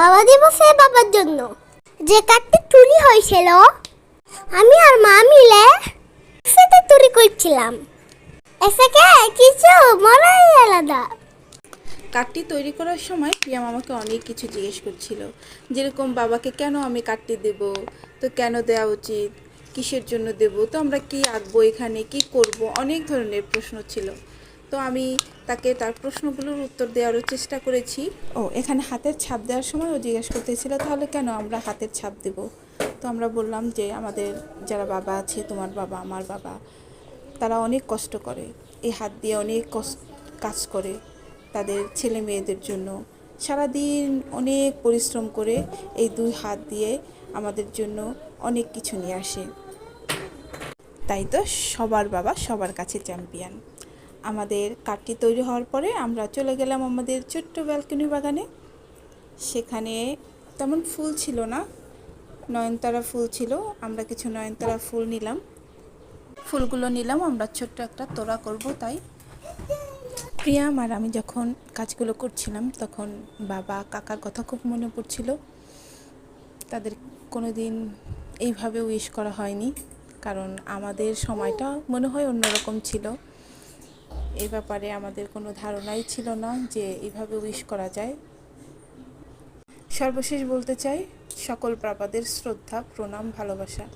বাবা দিবসে বাবার জন্য। যে কাঠটি চুরি হয়েছিল, আমি আর মা মিলে সেটা চুরি করছিলাম। এসেকে কিছু মরাই আলাদা। কাঠটি তৈরি করার সময় প্রিয়াম আমাকে অনেক কিছু জিজ্ঞেস করছিল। যেরকম, বাবাকে কেন আমি কাঠটি দেব? তো কেন দেওয়া উচিত? কিসের জন্য দেব? তো আমরা কি আঁকবো এখানে? কি করব? অনেক ধরনের প্রশ্ন ছিল। তো আমি তাকে তার প্রশ্নগুলোর উত্তর দেওয়ারও চেষ্টা করেছি। ও, এখানে হাতের ছাপ দেওয়ার সময় ও জিজ্ঞেস করতেছিল, তাহলে কেন আমরা হাতের ছাপ দেব? তো আমরা বললাম যে, আমাদের যারা বাবা আছে, তোমার বাবা, আমার বাবা, তারা অনেক কষ্ট করে। এই হাত দিয়ে অনেক কাজ করে তাদের ছেলে মেয়েদের জন্য। সারাদিন অনেক পরিশ্রম করে এই দুই হাত দিয়ে আমাদের জন্য অনেক কিছু নিয়ে আসে। তাই তো সবার বাবা সবার কাছে চ্যাম্পিয়ন। আমাদের কাঠটি তৈরি হওয়ার পরে আমরা চলে গেলাম আমাদের ছোট্ট ব্যালকনি বাগানে। সেখানে তেমন ফুল ছিল না, নয়নতারা ফুল ছিল, আমরা কিছু নয়নতারা ফুল নিলাম। ফুলগুলো নিলাম, আমরা ছোট্ট একটা তোড়া করব তাই। প্রিয়াম আর আমি যখন কাজগুলো করছিলাম, তখন বাবা, কাকার কথা খুব মনে পড়ছিল। তাদের কোনো দিন এইভাবে উইশ করা হয়নি, কারণ আমাদের সময়টা মনে হয় অন্যরকম ছিল। এই ব্যাপারে আমাদের কোনো ধারণাই ছিল না যে এভাবে উইশ করা যায়। সর্বশেষ বলতে চাই, সকল প্রাপাদের শ্রদ্ধা, প্রণাম, ভালোবাসা।